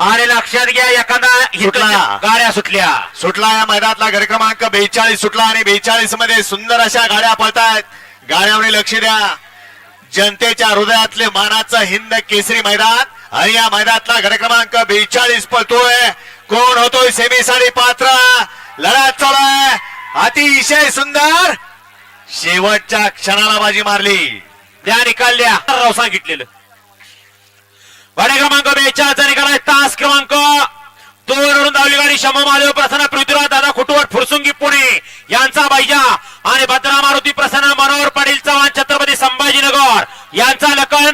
आणि लक्षात घ्या एखादा सुटला. गाड्या सुटल्या. सुटला या मैदानातला गड क्रमांक बेचाळीस सुटला आणि बेचाळीसमध्ये सुंदर अशा गाड्या पळतायत. गाड्यावर लक्ष द्या. जनतेच्या हृदयातले मानाचं हिंद केसरी मैदान आणि या मैदानातला गड क्रमांक बेचाळीस पळतोय. कोण होतोय सेमी साडी पात्र? लढत चालू आहे. अतिशय सुंदर. शेवटच्या क्षणाला बाजी मारली. त्या निकाल द्या. राव सांगितलेलं. गाडी क्रमांक बेचाळीसचा निकाल आहे तास क्रमांक दोन आणि धावली महादेव प्रसन्न पृथ्वीराज दादा खुटवट फुरसुंगी पुणे. यांचा बैजा. आणि भद्रा मारुती प्रसन्न मनोहर पाटील चव्हाण छत्रपती संभाजीनगर. यांचा लखन